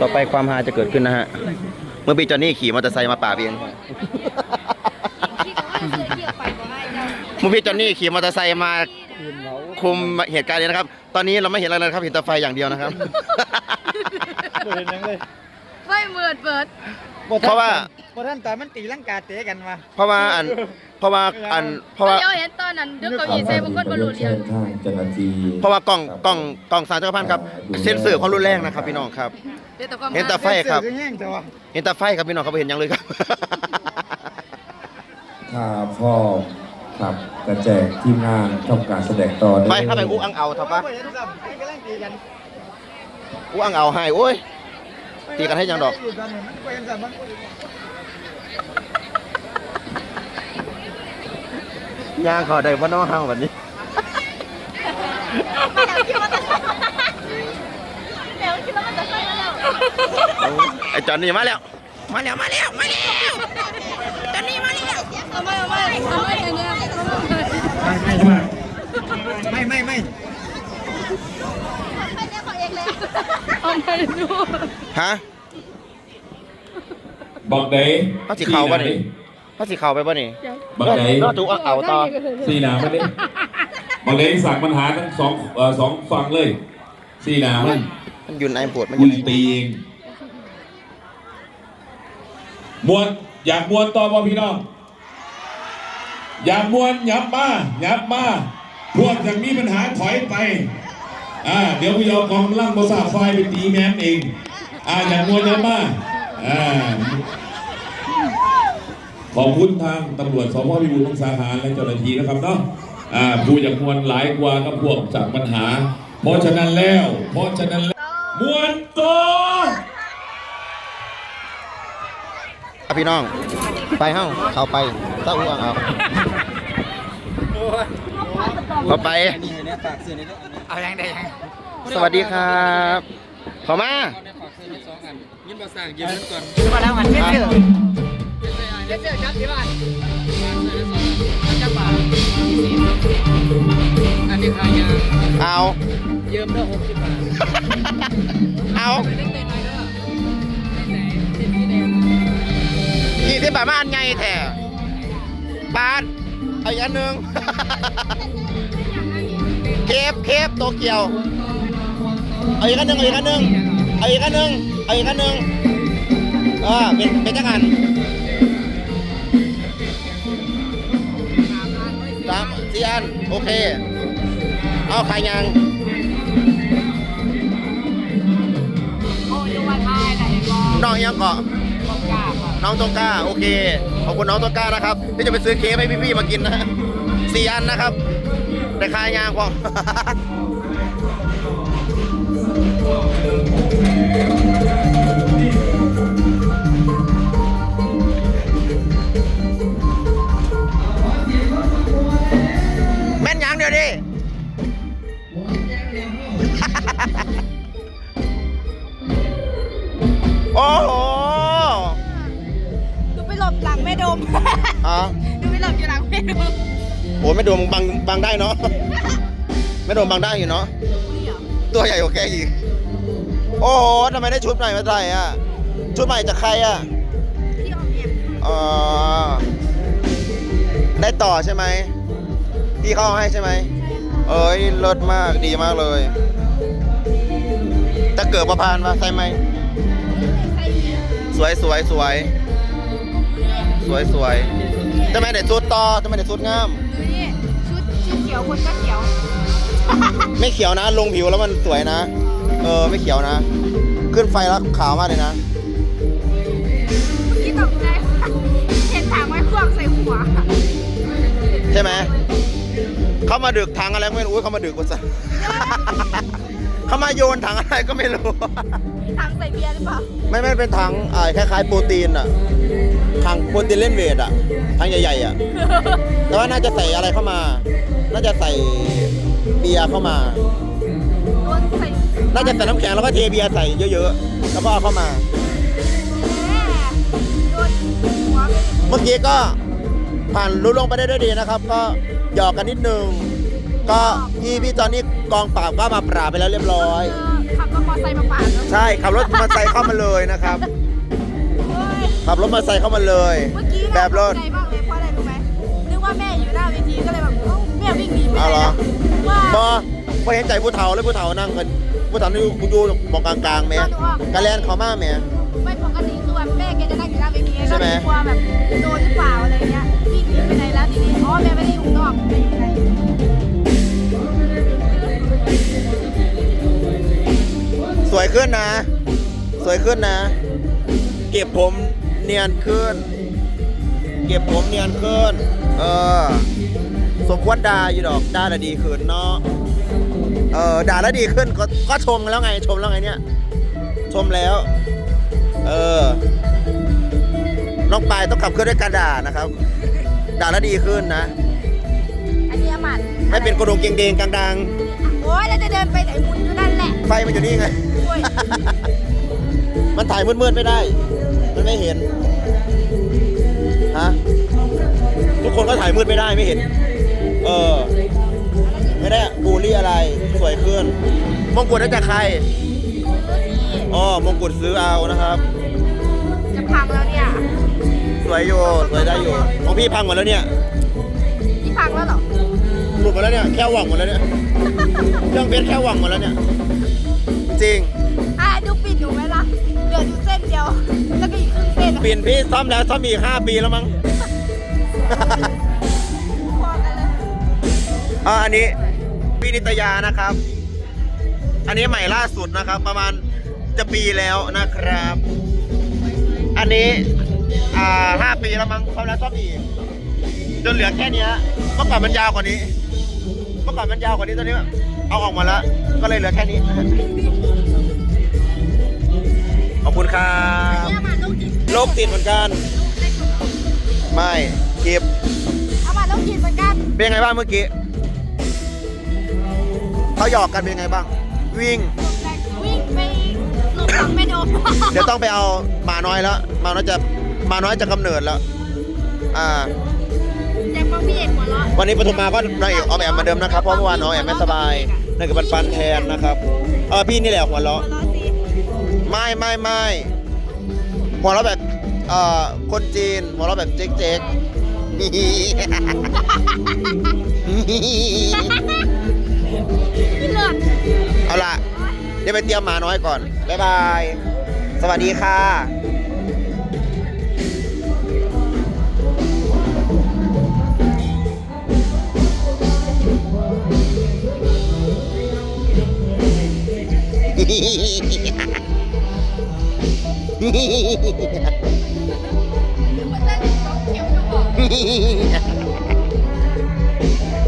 ต่อไปความฮาจะเกิดขึ้นนะฮะ เมื่อพี่จอนนี่ขี่มอเตอร์ไซค์มาป่าบเองเมื่อพี่จอนนี่ขี่มอเตอร์ไซค์มาคุมเหตุการณ์นี้นะครับ ตอนนี้เราไม่เห็นอะไรนะครับเห็นแต่ไฟอย่างเดียวนะครับบ่เห็นหยังเลยไฟเมิดเบิดบ่ทันเพราะว่าบ่ทันตอนมันตีลังกาเตะกันมาเพราะว่าอัน เพราะว่าอัน เพราะว่า เดี๋ยวเห็นตอนนั้นเดี๋ยวเกาหลีใส่บางคนบรรลุเรียนทางเจ้าหน้าที่เพราะว่ากล้องกล้องกล้องสามจักรพันธ์ครับเซ็นเซอร์ความรุนแรงนะครับพี่น้องครับ เดี๋ยวแต่ความเห็นแต่ไฟครับ เสื้อก็แห้งแต่ว่าเห็นแต่ไฟครับพี่น้องเขาไม่เห็นหยังเลยครับ ถ้าพ่อครับกระแจกทีมงานทำการแสดงต่อด้ไปเข้าไปอุ้อังเอาทับปะบ่เห็นซ้ำไอ้กำลังตีกัน อุ้อังเอาให้โอ้ย ตีกันให้ยังดอกยู่ตอนนี้มันบ่เห็นซ้ำมันย่างเขาได้ว่าน้องห้างแบบนี้เดี๋ยวคิดว่ามันจะไฟแล้วไอ้จอนนี่มาแล้ว มาแล้ว มาแล้ว มาแล้วจอนนี่มาแล้วเอาไม่เอาไม่เอาไม่อย่างเงี้ยไม่ไม่ไม่เอาไม่ดูฮะบอกไหนเขาสีเขาป่ะนี่เขาสีเขาไปป่ะนี่บอกไหนรอดถูกอังเอาต่อสี่หนามันดิบอกไหนสั่งปัญหาทั้งสองเอ่อสองฝั่งเลยสี่หนามันมันอยืนไอ้ปวดมันอคุยืณนตีเองมวนอยากมวนต่อบ่พี่น้องอยากมวนยับมายับมาพวกอย่างมีปัญหาถอยไป อ่าเดี๋ยวพี่เอากองล่างบษาไฟไปตีแมนเองอ่าอยากมวนยับมาอ่าขอบคุณทางตำรวจสพพิบูลมังสาหารและเจ้าหน้าที่นะครับเนาะอ่าผู้อยากมวนหลายกว่ากับพวกจากปัญหา เพราะฉะนั้นแล้ว เพราะฉะนั้นแล้วมวนตัวอะพี่น้อง ไปเฮ้าเข้าไปตะอุ้อังเอาเข้าไปนี่ เนี่ยฝากซื้อนี่เด้อเอายังได้ยังสวัสดีครับขอมายินบ่สั่งยืมก่อนมาแล้วมันเชื่อเชื่อเชื่อจับที่บ้านจับบาทอันนี้ขายยาเอายืมเด้อ60บาทเอาเล็กๆน้อยๆเด้อไหนๆที่นี่แดงกี่สิบบาทมาอันไงแท้บาทเอาอีกอันหนึ่ง เคฟเคฟโตเกียวเอาอีกอันหนึ่งเอาอีกอันหนึ่งเอาอีกอันหนึ่งเอาอีกอันหนึ่งเออเป็นเป็นจังหันสามสี่อันโอเค เอาขายยังน้องยังเกาะต้องกล้าค่ะน้องต้นกล้า โอเค ขอบคุณน้องต้นกล้านะครับ ที่จะไปซื้อเค้กให้พี่ๆมากินนะสี่อันนะครับ แต่ขายยางพอแม่นยังเดี๋ยวดิโอ้โหดูไปหลบหลังแม่ดม อ๋อ อ้ไม่โดนบังบังได้เนาะไม่โดนบังได้อยู่เนาะนี่เหรอตัวใหญ่กว่าแกอีกโอ้โหทำไมได้ชุดใหม่มาใส่อะชุดใหม่จากใครอะที่ออมแอมอ๋อได้ต่อใช่ไหมพี่เขาเอาให้ใช่ไหมเอ้ยเลิศมากดีมากเลยถ้าเกิดประพานมาใส่ไหมใส่เยอะสวยสวยสวยสวยสวยจะไม่ได้ชุดต่อจะไม่ได้ชุดงามดูนี่ชุดชุดเขียวคนก็เขียว ไม่เขียวนะ ลงผิวแล้วมันสวยนะ เออไม่เขียวนะ ขึ้นไฟแล้วขาวมากเลยนะเมื่อกี้ตกใจเห็นถังไว้ควงใส่หัว ใช่ไหมเขามาดึกถังอะไรก็ไม่รู้อุ๊ยเขามาดึกกูซะเขามาโยนถังอะไรก็ไม่รู้ถังใส่เบียร์หรือเปล่า ไม่ไม่เป็นถังอ่าคล้ายๆโปรตีนอะ ถังโปรตีนเล่นเวทอะถังใหญ่ๆอะแต่ว่าน่าจะใส่อะไรเข้ามา น่าจะใส่เบียร์เข้ามา โดนใส่น่าจะใส่น้ำแข็งแล้วก็เทเบียร์ใส่เยอะๆ แล้วก็เอาเข้ามา แม่โดนหัวไปเมื่อกี้ก็ผ่านรุ่ลงไปได้ด้วยดีนะครับ ก็หยอกกันนิดนึง ก็พี่พี่จอนนี่กองปราบก็มาปราบไปแล้วเรียบร้อย เออขับรถมอเตอร์ไซค์มาปาดแล้ว ใช่ขับรถมอเตอร์ไซค์เข้ามาเลยนะครับเฮ้ย ขับรถมอเตอร์ไซค์เข้ามาเลย เมื่อกี้แบบรถตกใจมากเลยเพราะอะไรรู้ไหมนึกว่าแม่อยู่หน้าเวทีก็เลยแบบเอ้าแม่วิ่งหนีไปไหนเอาเหรอ ว่า บอพอเห็นใจผู้เฒ่าแล้วผู้เฒ่านั่งกันผู้เฒ่านี่อยู่อยู่มองกลางๆแม่กะแลนเขามาแม่ ไม่ปกติคือแบบแม่แกจะนั่งอยู่หน้าเวทีใช่ไหมก็กลัวแบบโดนหรือเปล่าอะไรเงี้ยวิ่งหนีไปไหนแล้วทีนี้อ๋อแม่ไม่ได้อยู่นอกแม่อยู่ในสวยขึ้นนะ สวยขึ้นนะ เก็บผม เนียนขึ้น เก็บผมเนียนขึ้น เออ สมควรด่าอยู่ดอกด่าแล้วดีขึ้นเนาะ เออด่าแล้วดีขึ้นก็ก็ชมแล้วไงชมแล้วไงเนี่ย ชมแล้ว เออ น้องปายต้องขับเคลื่อนด้วยการด่านะครับ ด่าแล้วดีขึ้นนะ อันนี้อามัดไม่เป็นกระดงเกงเดงกลางดังโอ้ยแล้วจะเดินไปไหนหมุนอยู่นั่นแหละ ไฟมันอยู่นี่ไงโอ้ยมันถ่ายมืดๆไม่ได้ มันไม่เห็น ฮะ ทุกคนก็ถ่ายมืดไม่ได้ไม่เห็น เออ ไม่ได้บูลลี่อะไร สวยขึ้น มงกุฎได้จากใคร อ๋อ มงกุฎซื้อเอานะครับ จะพังแล้วเนี่ย สวยอยู่ สวยได้อยู่ ของพี่พังหมดแล้วเนี่ยที่พังแล้วเหรอ หลุดหมดแล้วเนี่ย แค่หว่องหมดแล้วเนี่ย เครื่องเพชรแค่หว่องหมดแล้วเนี่ย จริง นเดียว แล้วก็อีกครึ่งเส้นเปลี่ยนพี่ซ่อมแล้วซ่อมอีกห้าปีแล้วมั้งพอกันเลยอ่าอันนี้พี่นิตยานะครับ อันนี้ใหม่ล่าสุดนะครับ ประมาณจะปีแล้วนะครับ อันนี้อ่าห้าปีแล้วมั้งซ่อมแล้วซ่อมอีกจนเหลือแค่เนี้ยเมื่อก่อนมันยาวกว่านี้ เมื่อก่อนมันยาวกว่านี้ตอนนี้ เอาออกมาแล้วก็เลยเหลือแค่นี้นะฮะข อบคุณครับเนี่ยมาลูกจิตโรคติดเหมือนกัน ไม่คลิปเอามาลูกจิตเหมือนกัน เป็นยังไงบ้างเมื่อกี้เขาหยอกกันเป็นยังไงบ้าง วิ่ง วิ่งไปหลบหลังไม่โดนเดี๋ยวต้องไปเอาหมาน้อยแล้วหมาน้อยจะหมาน้อยจะกำเนิดแล้ว อ่าจากพ่อพี่เอกหัวเราะวันนี้ปฐุมมาก็นางเอกออมแอมเหมือนเดิมนะครับเพราะเมื่อวานน้องแอมไม่สบายนั่นคือปันปันแทนนะครับเออพี่นี่แหละหัวเราะหัวเราะสิ ไม่ไม่ไม่หัวเราะแบบเอ่อคนจีน หัวเราะแบบเจ๊กเจ๊กมีเลิศเอาล่ะ เดี๋ยวไปเตรียมหมาน้อยก่อน บ๊ายบาย สวัสดีค่ะมันจะต้อง เ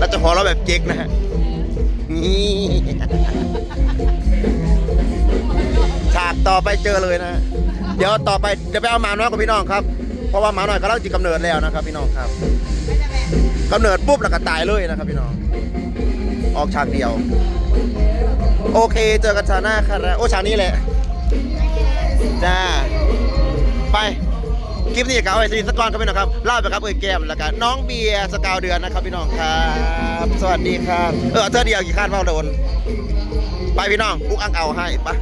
ราจะหัวเราแบบเจ๊กนะฮะฉากต่อไปเจอเลยนะ เดี๋ยวต่อไปเดี๋ยวไปเอาหมาน้อยกับพี่น้องครับ เพราะว่าหมาน้อยก็เล่าจิกำเนิดแล้วนะครับพี่น้องครับกำเนิดปุ๊บแล้วก็ตายเลยนะครับพี่น้อง ออกฉากเดียว โอเคเจอกันชาหน้าครับโอ้ฉากนี้แหละ ไปคลิปนี้ก็เอาไว้สิสกอนครับพี่น้องครับเล่าไปครับเอ้ยแก้มแล้วกันน้องเบียร์สกาวเดือนนะครับพี่น้องครับสวัสดีครับเออเธอเดียวกี่คาดเฝ้าโดนไปพี่น้องอุ๊กอังเอาให้ไปะ